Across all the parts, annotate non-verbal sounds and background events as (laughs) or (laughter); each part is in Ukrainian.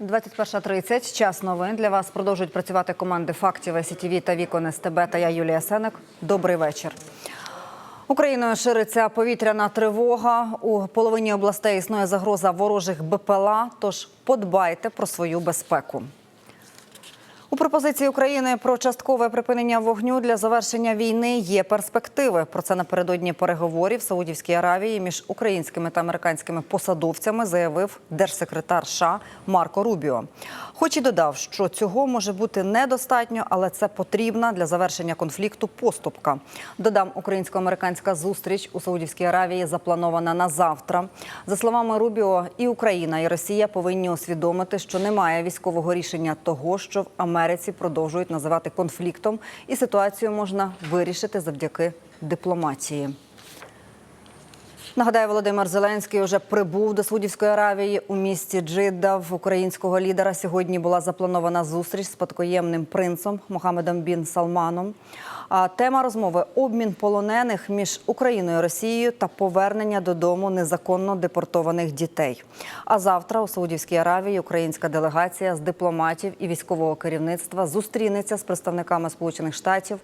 21.30. Час новин. Для вас продовжують працювати команди фактів СІТВ та Вікон СТБ та я Юлія Сенек. Добрий вечір. Україною шириться повітряна тривога. У половині областей існує загроза ворожих БПЛА. Тож подбайте про свою безпеку. У пропозиції України про часткове припинення вогню для завершення війни є перспективи. Про це напередодні переговорів в Саудівській Аравії між українськими та американськими посадовцями заявив держсекретар США Марко Рубіо. Хоч і додав, що цього може бути недостатньо, але це потрібна для завершення конфлікту поступка. Додам, українсько-американська зустріч у Саудівській Аравії запланована на завтра. За словами Рубіо, і Україна, і Росія повинні усвідомити, що немає військового рішення того, що в Америці продовжують називати конфліктом, і ситуацію можна вирішити завдяки дипломатії. Нагадаю, Володимир Зеленський вже прибув до Саудівської Аравії у місті Джидда. В українського лідера сьогодні була запланована зустріч з спадкоємним принцем Мохамедом Бін Салманом. А тема розмови обмін полонених між Україною і Росією та повернення додому незаконно депортованих дітей. А завтра у Саудівській Аравії українська делегація з дипломатів і військового керівництва зустрінеться з представниками Сполучених Штатів,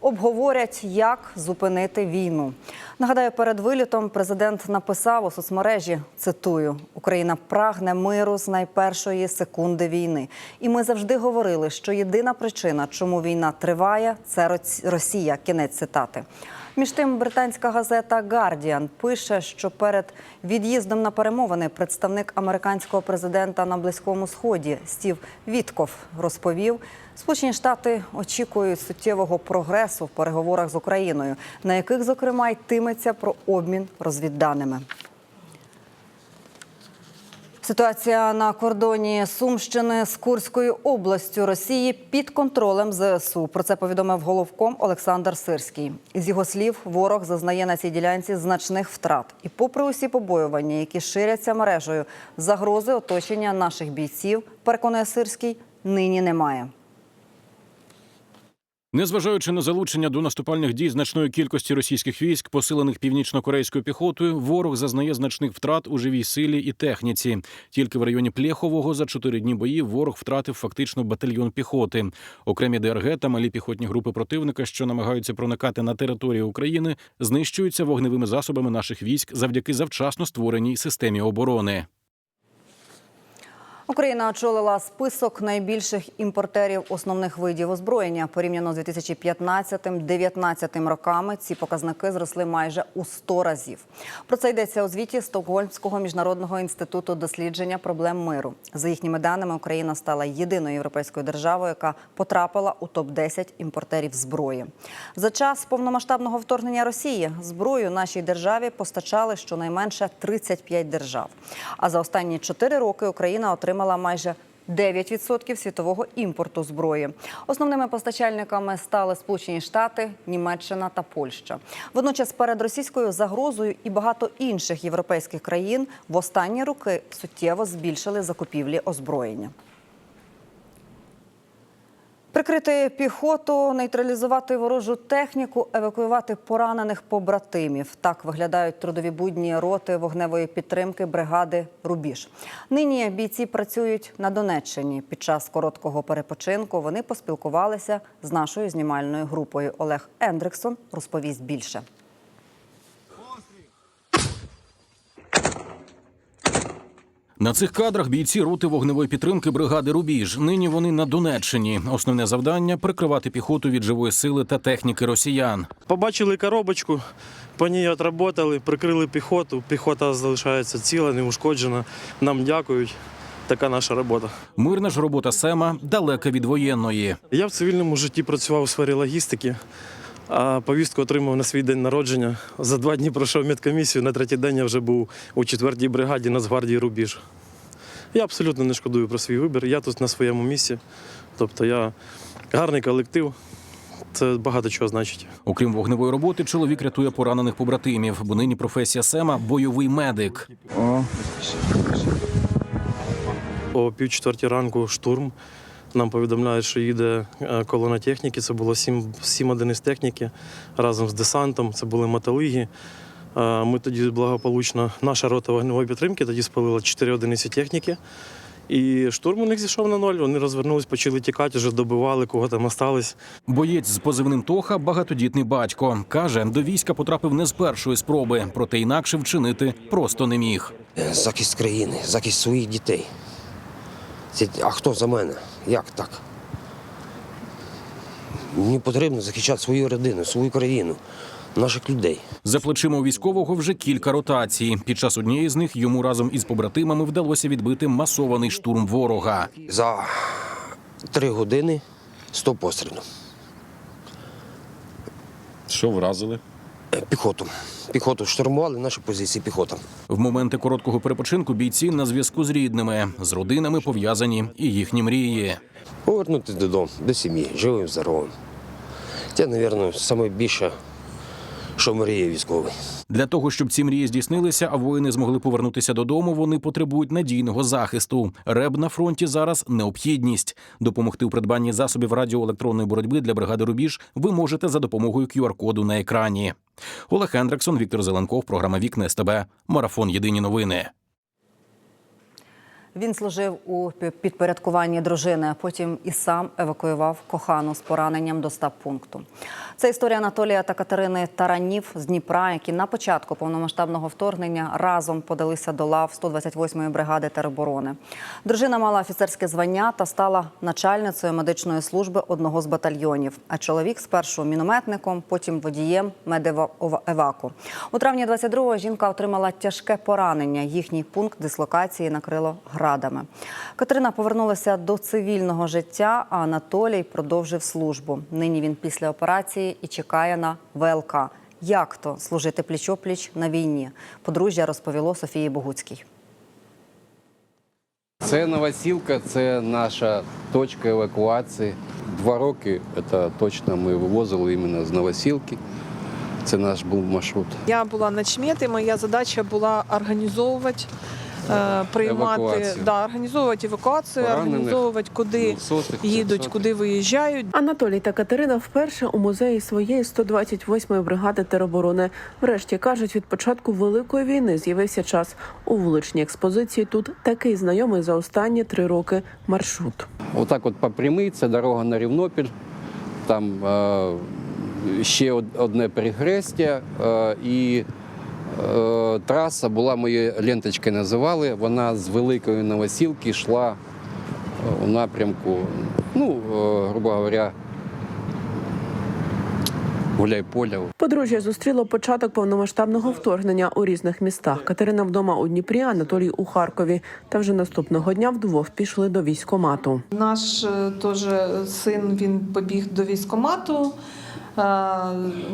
обговорять, як зупинити війну. Нагадаю, перед вилітом президент написав у соцмережі: цитую: Україна прагне миру з найпершої секунди війни. І ми завжди говорили, що єдина причина, чому війна триває, це Росія. Кінець цитати. Між тим, британська газета Гардіан пише, що перед від'їздом на перемовини представник американського президента на близькому сході Стів Вітков розповів, Сполучені Штати очікують суттєвого прогресу в переговорах з Україною, на яких зокрема йтиметься про обмін розвідданими. Ситуація на кордоні Сумщини з Курською областю Росії під контролем ЗСУ. Про це повідомив головком Олександр Сирський. З його слів, ворог зазнає на цій ділянці значних втрат. І, попри усі побоювання, які ширяться мережею, загрози оточення наших бійців, переконує Сирський, нині немає. Незважаючи на залучення до наступальних дій значної кількості російських військ, посилених північно-корейською піхотою, ворог зазнає значних втрат у живій силі і техніці. Тільки в районі Плєхового за чотири дні боїв ворог втратив фактично батальйон піхоти. Окремі ДРГ та малі піхотні групи противника, що намагаються проникати на територію України, знищуються вогневими засобами наших військ завдяки завчасно створеній системі оборони. Україна очолила список найбільших імпортерів основних видів озброєння. Порівняно з 2015-2019 роками ці показники зросли майже у 100 разів. Про це йдеться у звіті Стокгольмського міжнародного інституту дослідження проблем миру. За їхніми даними, Україна стала єдиною європейською державою, яка потрапила у топ 10 імпортерів зброї. За час повномасштабного вторгнення Росії зброю нашій державі постачали щонайменше 35 держав. А за останні 4 роки Україна отримала майже 9% світового імпорту зброї. Основними постачальниками стали Сполучені Штати, Німеччина та Польща. Водночас перед російською загрозою і багато інших європейських країн в останні роки суттєво збільшили закупівлі озброєння. Прикрити піхоту, нейтралізувати ворожу техніку, евакуювати поранених побратимів. Так виглядають трудові будні роти вогневої підтримки бригади Рубіж. Нині бійці працюють на Донеччині. Під час короткого перепочинку вони поспілкувалися з нашою знімальною групою. Олег Ендриксон розповість більше. На цих кадрах бійці роти вогневої підтримки бригади Рубіж. Нині вони на Донеччині. Основне завдання прикривати піхоту від живої сили та техніки росіян. Побачили коробочку, по ній отработали, прикрили піхоту. Піхота залишається ціла, неушкоджена. Нам дякують. Така наша робота. Мирна ж робота Сема далека від воєнної. Я в цивільному житті працював у сфері логістики, а повістку отримав на свій день народження. За два дні пройшов медкомісію, на третій день я вже був у четвертій бригаді Нацгвардії Рубіж. Я абсолютно не шкодую про свій вибір. Я тут на своєму місці. Тобто я гарний колектив. Це багато чого значить. Окрім вогневої роботи, чоловік рятує поранених побратимів, бо нині професія Сема бойовий медик. О пів четвертій ранку штурм. Нам повідомляють, що їде е, колона техніки. Це було сім, сім одиниць техніки разом з десантом. Це були мотолиги. Е, Ми тоді благополучно, наша рота вогневої підтримки тоді спалила чотири одиниці техніки І штурм у них зійшов на ноль. Вони розвернулись, почали тікати, вже добивали, кого там осталось. Боєць з позивним Тоха багатодітний батько. Каже, до війська потрапив не з першої спроби, проте інакше вчинити просто не міг. Е, захист країни, захист своїх дітей. А хто за мене? Як так? Мені потрібно захищати свою родину, свою країну, наших людей. За плечима у військового вже кілька ротацій. Під час однієї з них йому разом із побратимами вдалося відбити масований штурм ворога. За три години 100 пострілів. Що вразили? Піхоту. Піхоту штурмували наші позиції піхота. В моменти короткого перепочинку бійці на зв'язку з рідними, з родинами пов'язані і їхні мрії. Повернутися додому, до сім'ї, живим, здоровим. Це, мабуть, найбільше, що мріє військовий. Для того щоб ці мрії здійснилися, а воїни змогли повернутися додому, вони потребують надійного захисту. РЕБ на фронті зараз необхідність. Допомогти у придбанні засобів радіоелектронної боротьби для бригади Рубіж ви можете за допомогою QR-коду на екрані. Олег Хендриксон, Віктор Зеленков, програма Вікне СТБ. Марафон Єдині новини. Він служив у підпорядкуванні дружини, потім і сам евакуював кохану з пораненням до стаб-пункту. Це історія Анатолія та Катерини Таранів з Дніпра, які на початку повномасштабного вторгнення разом подалися до лав 128-ї бригади тероборони. Дружина мала офіцерське звання та стала начальницею медичної служби одного з батальйонів. А чоловік спершу мінометником, потім водієм медеваку. У травні 22-го жінка отримала тяжке поранення. Їхній пункт дислокації накрило градами. Катерина повернулася до цивільного життя, а Анатолій продовжив службу. Нині він після операції і чекає на ВЛК. Як то служити пліч-опліч на війні? Подружжя розповіло Софії Богуцькій. Це Новосілка, це наша точка евакуації. Два роки це точно ми вивозили іменно з Новосілки. Це наш був маршрут. Я була начмет, і моя задача була організовувати, приймати, Евакуацію. да, організовувати евакуацію, Поранених, організовувати, куди Двохсотих, їдуть, трьохсотих. куди виїжджають. Анатолій та Катерина вперше у музеї своєї 128-ї бригади тероборони. Врешті кажуть, від початку великої війни з'явився час у вуличній експозиції. Тут такий знайомий за останні три роки маршрут. Отак, от по прямій, це дорога на Рівнопіль. Там е, ще одне перехрестя е, і е, траса була моєю ленточкою називали. Вона з великої новосілки йшла е, у напрямку, ну, е, грубо говоря, гуляй-поля. Подружжя зустріло початок повномасштабного вторгнення у різних містах. Катерина вдома у Дніпрі, Анатолій у Харкові. Та вже наступного дня вдвох пішли до військомату. Наш е, теж син він побіг до військкомату. Е,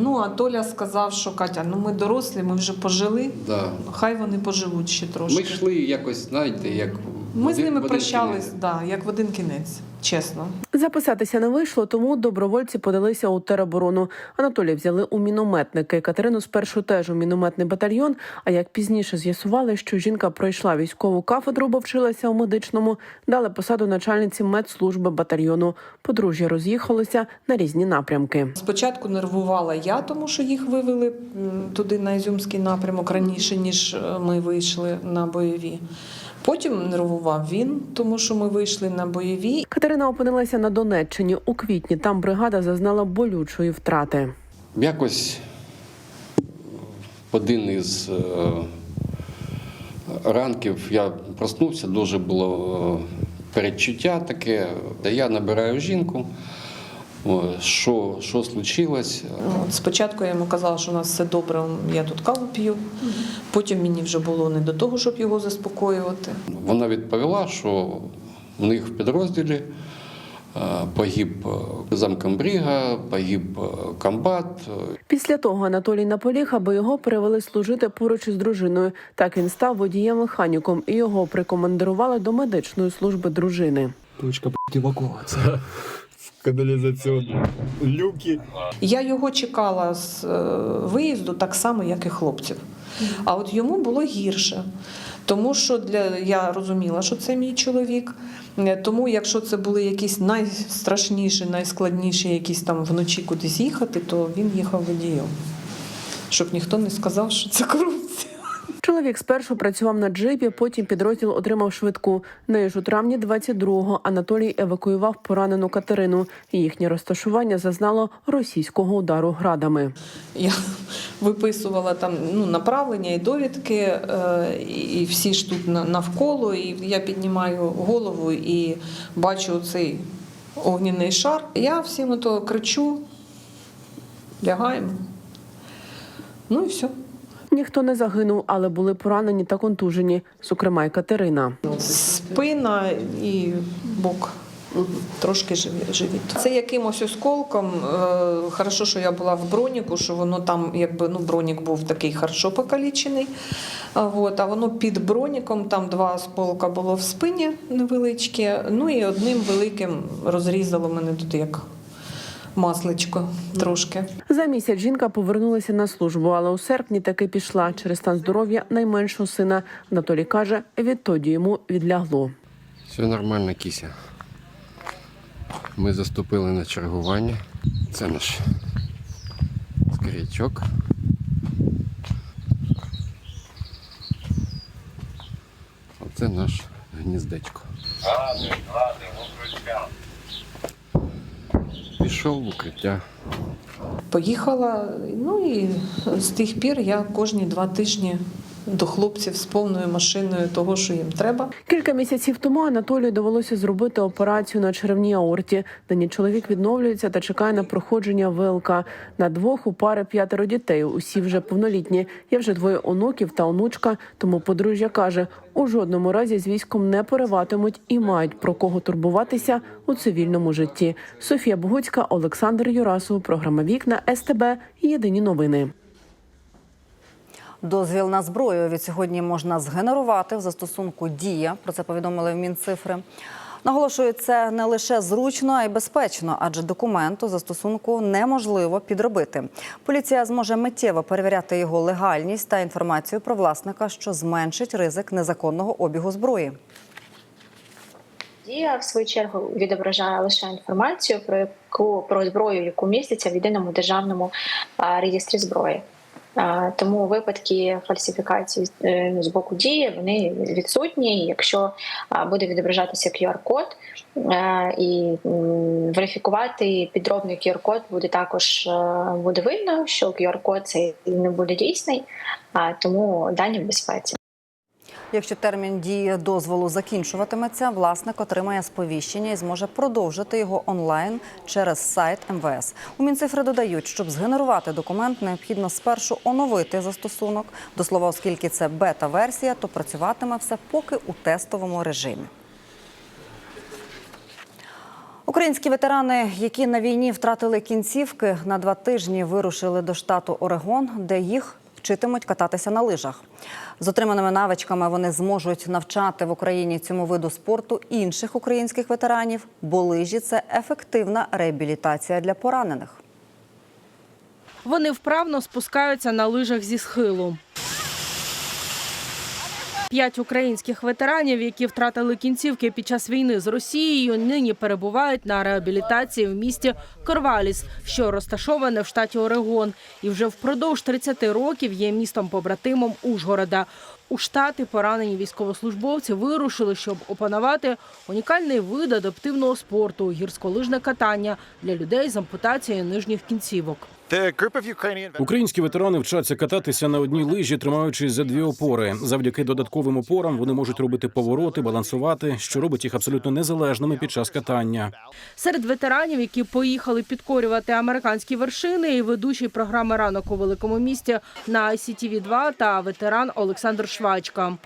Ну, а Толя сказав, що Катя, ну ми дорослі, ми вже пожили. Да. Хай вони поживуть ще трошки. Ми йшли якось, знаєте, як Ми з ними прощались, да, як в один кінець, чесно. Записатися не вийшло, тому добровольці подалися у тероборону. Анатолія взяли у мінометники. Катерину спершу теж у мінометний батальйон. А як пізніше з'ясували, що жінка пройшла військову кафедру, бо вчилася у медичному, дали посаду начальниці медслужби батальйону. Подружжя роз'їхалося на різні напрямки. Спочатку нервувала я, тому що їх вивели туди на Ізюмський напрямок раніше, ніж е, ми вийшли на бойові. Потім нервував він, тому що ми вийшли на бойові. Катерина опинилася на Донеччині у квітні. Там бригада зазнала болючої втрати. Якось один із е, ранків я проснувся, дуже було е, передчуття таке. Та Я набираю жінку. Що, що случилось? От спочатку я йому казала, що у нас все добре, я тут каву п'ю. Потім мені вже було не до того, щоб його заспокоювати. Вона відповіла, що в них в підрозділі е, погиб е, замкомбріга, погиб е, комбат. Після того Анатолій наполіг, аби його перевели служити поруч із дружиною. Так він став водієм-механіком і його прикомандирували до медичної служби дружини. Точка блядь, канализационные люки. Я його чекала з е, виїзду так само, як і хлопців. А от йому було гірше. Тому що для я розуміла, що це мій чоловік. Е, Тому, якщо це були якісь найстрашніші, найскладніші, якісь там вночі кудись їхати, то він їхав водієм. Щоб ніхто не сказав, що це корупція. Чоловік спершу працював на джипі, потім підрозділ отримав швидку. Нею ж у травні 22-го Анатолій евакуював поранену Катерину. Їхнє розташування зазнало російського удару градами. Я (laughs) виписувала там ну, направлення і довідки, е, і всі ж тут навколо. І я піднімаю голову і бачу цей огняний шар. Я всім ото кричу, лягаємо. Ну і все. Ніхто не загинув, але були поранені та контужені, зокрема й Катерина. Спина і бок. Трошки живі- живіт. Це якимось осколком. е, Хорошо, що я була в броніку, що воно там, якби ну, бронік був такий хорошо покалічений. От, а воно під броніком, там два осколка було в спині невеличке. Ну і одним великим розрізало мене тут як масличко трошки. За місяць жінка повернулася на службу, але у серпні таки пішла через стан здоров'я найменшого сина. Анатолій каже, відтоді йому відлягло. Все нормально, кися. Ми заступили на чергування. Це наш скрячок. Оце наш гніздечко. Пішов в укриття. Поїхала, ну і з тих пір я кожні два тижні до хлопців з повною машиною того, що їм треба. Кілька місяців тому Анатолію довелося зробити операцію на черевній аорті. Нині чоловік відновлюється та чекає на проходження ВЛК. На двох у пари п'ятеро дітей. Усі вже повнолітні. Є вже двоє онуків та онучка. Тому подружжя каже, у жодному разі з військом не пориватимуть і мають про кого турбуватися у цивільному житті. Софія Богуцька, Олександр Юрасов. Програма Вікна СТБ. Єдині новини. Дозвіл на зброю від сьогодні можна згенерувати в застосунку Дія. Про це повідомили в Мінцифри. Наголошують, це не лише зручно, а й безпечно, адже документ у застосунку неможливо підробити. Поліція зможе миттєво перевіряти його легальність та інформацію про власника, що зменшить ризик незаконного обігу зброї. Дія в свою чергу відображає лише інформацію про яку про зброю, яку міститься в єдиному державному реєстрі зброї. Тому випадки фальсифікації е, з боку дії вони відсутні. Якщо буде відображатися QR-код е, і верифікувати підробний QR-код буде також е, буде видно, що QR-код цей не буде дійсний, тому дані в безпеці. Якщо термін дії дозволу закінчуватиметься, власник отримає сповіщення і зможе продовжити його онлайн через сайт МВС. У Мінцифри додають, щоб згенерувати документ, необхідно спершу оновити застосунок. До слова, оскільки це бета-версія, то працюватиме все поки у тестовому режимі. Українські ветерани, які на війні втратили кінцівки, на два тижні вирушили до штату Орегон, де їх вчитимуть кататися на лижах. З отриманими навичками вони зможуть навчати в Україні цьому виду спорту інших українських ветеранів, бо лижі це ефективна реабілітація для поранених. Вони вправно спускаються на лижах зі схилу. П'ять українських ветеранів, які втратили кінцівки під час війни з Росією, нині перебувають на реабілітації в місті Корваліс, що розташоване в штаті Орегон, і вже впродовж 30 років є містом побратимом Ужгорода. У штати поранені військовослужбовці вирушили, щоб опанувати унікальний вид адаптивного спорту гірськолижне катання для людей з ампутацією нижніх кінцівок. Українські ветерани вчаться кататися на одній лижі, тримаючись за дві опори. Завдяки додатковим опорам вони можуть робити повороти, балансувати, що робить їх абсолютно незалежними під час катання. Серед ветеранів, які поїхали підкорювати американські вершини, і ведучий програми ранок у великому місті на ICTV 2 та ветеран Олександр Швачка.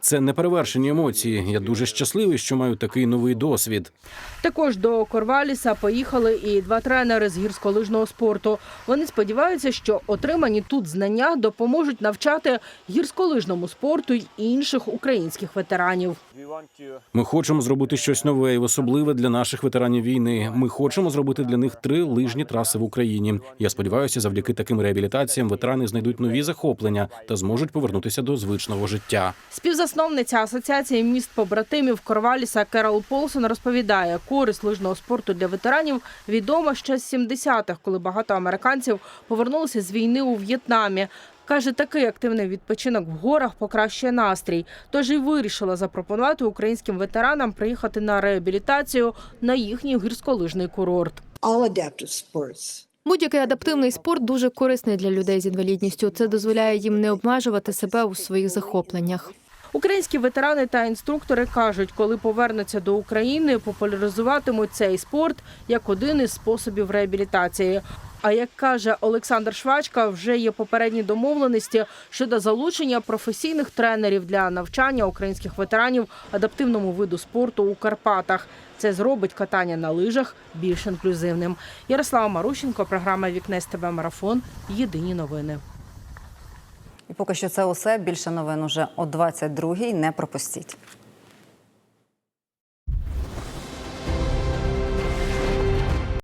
Це неперевершені емоції. Я дуже щасливий, що маю такий новий досвід. Також до Корваліса поїхали і два тренери з гірськолижного спорту. Вони сподіваються, що отримані тут знання допоможуть навчати гірськолижному спорту й інших українських ветеранів. Ми хочемо зробити щось нове і особливе для наших ветеранів війни. Ми хочемо зробити для них три лижні траси в Україні. Я сподіваюся, завдяки таким реабілітаціям ветерани знайдуть нові захоплення та зможуть повернутися до звичного життя. Співзасновниця асоціації міст побратимів Корваліса Керол Полсон розповідає, користь лижного спорту для ветеранів відома ще з 70-х, коли багато американців повернулися з війни у В'єтнамі. Каже, такий активний відпочинок в горах покращує настрій. Тож і вирішила запропонувати українським ветеранам приїхати на реабілітацію на їхній гірськолижний курорт. Будь-який адаптивний спорт дуже корисний для людей з інвалідністю. Це дозволяє їм не обмежувати себе у своїх захопленнях. Українські ветерани та інструктори кажуть, коли повернуться до України, популяризуватимуть цей спорт як один із способів реабілітації. А як каже Олександр Швачка, вже є попередні домовленості щодо залучення професійних тренерів для навчання українських ветеранів адаптивному виду спорту у Карпатах. Це зробить катання на лижах більш інклюзивним. Ярослава Марущенко, програма Вікне СТБ Марафон. Єдині новини. І поки що це усе. Більше новин уже о 22-й. Не пропустіть.